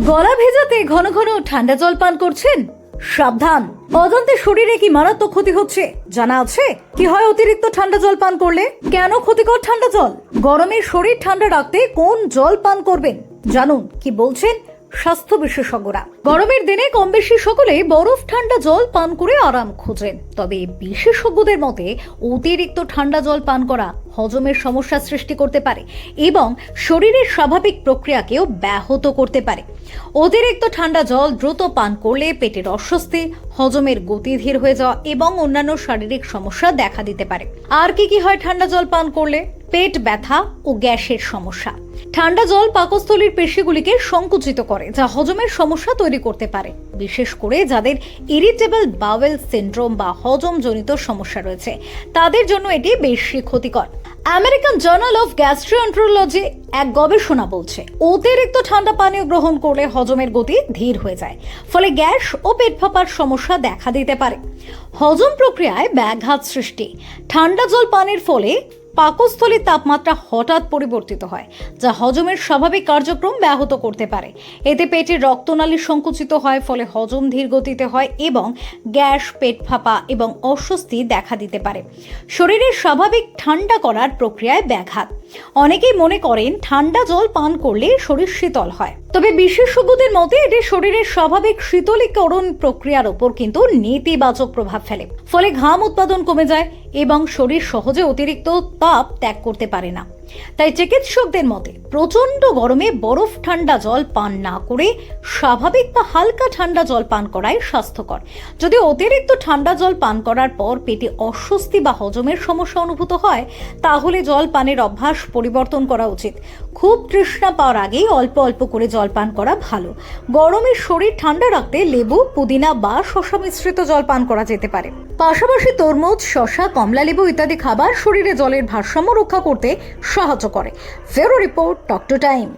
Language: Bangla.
গলা ভেজাতে ঘন ঘন ঠান্ডা জল পান করছেন? সাবধান। অজান্তে শরীরে কি মারাত্মক ক্ষতি হচ্ছে? জানা আছে? কি হয় অতিরিক্ত ঠান্ডা জল পান করলে? কেন ক্ষতিকর ঠান্ডা জল? গরমে শরীর ঠান্ডা রাখতে কোন জল পান করবেন? জানুন, কি বলছেন স্বাস্থ্য বিশেষজ্ঞরা। গরমের দিনে কম বেশি সকলে বরফ ঠান্ডা জল পান করে আরাম খোঁজেন। তবে বিশেষজ্ঞদের মতে অতিরিক্ত ঠান্ডা জল পান করা হজমের সমস্যা সৃষ্টি করতে পারে এবং শরীরের স্বাভাবিক প্রক্রিয়াকেও ব্যাহত করতে পারে। অতিরিক্ত ঠান্ডা জল দ্রুত পান করলে পেটের অস্বস্তি, হজমের গতি ধীর হয়ে যাওয়া এবং অন্যান্য শারীরিক সমস্যা দেখা দিতে পারে। আর কি কি হয় ঠান্ডা জল পান করলে? পেট ব্যথা ও গ্যাসের সমস্যা। ঠান্ডা জল পাকস্থলীর পেশিগুলিকে সংকুচিত করে, যা হজমের সমস্যা তৈরি করতে পারে। বিশেষ করে যাদের ইরিটেবল বাওয়েল সিন্ড্রোম বা হজমজনিত সমস্যা রয়েছে, তাদের জন্য এটি বেশি ক্ষতিকর। আমেরিকান জার্নাল অফ গ্যাস্ট্রোএন্ট্রোলজি এক গবেষণা বলছে, অতিরিক্ত ঠান্ডা পানীয় গ্রহণ করলে হজমের গতি ধীর হয়ে যায়, ফলে গ্যাস ও পেট ফাঁপার সমস্যা দেখা দিতে পারে। হজম প্রক্রিয়ায় ব্যাঘাত সৃষ্টি। ঠান্ডা জল পানির ফলে পাকস্থলীর তাপমাত্রা হঠাৎ পরিবর্তিত হয়, যা হজমের স্বাভাবিক কার্যক্রম ব্যাহত করতে পারে। এতে পেটের রক্তনালী সংকুচিত হয়, ফলে হজম ধীর গতিতে হয় এবং গ্যাস, পেট ফাঁপা এবং অস্বস্তি দেখা দিতে পারে। শরীরের স্বাভাবিক ঠান্ডা করার প্রক্রিয়ায় ব্যাঘাত। অনেকেই মনে করেন, ঠান্ডা জল পান করলে শরীর শীতল হয়। তবে বিশেষজ্ঞদের মতে এটি শরীরের স্বাভাবিক শীতলীকরণ প্রক্রিয়ার উপর কিন্তু নেতিবাচক প্রভাব ফেলে। ফলে ঘাম উৎপাদন কমে যায় এবং শরীর সহজে অতিরিক্ত তাপ ত্যাগ করতে পারে না। তাই চিকিৎসকদের মতে প্রচণ্ড গরমে বরফ ঠান্ডা জল পান না করে স্বাভাবিক বা হালকা ঠান্ডা জল পান করাই স্বাস্থ্যকর। যদি অতিরিক্ত ঠান্ডা জল পান করার পর পেটে অস্বস্তি বা হজমের সমস্যা অনুভূত হয়, তাহলে জল পানের অভ্যাস পরিবর্তন করা উচিত। খুব তৃষ্ণা পাওয়ার আগেই অল্প অল্প করে জল পান করা ভালো। গরমে শরীর ঠান্ডা রাখতে লেবু, পুদিনা বা শশা মিশ্রিত জল পান করা যেতে পারে। পাশাপাশি তরমুজ শশা কমলা লেবু ইত্যাদি খাবার শরীরে জলের ভারসাম্য রক্ষা করতে সাহায্য করে। ফেরো রিপোর্ট টক টু টাইম।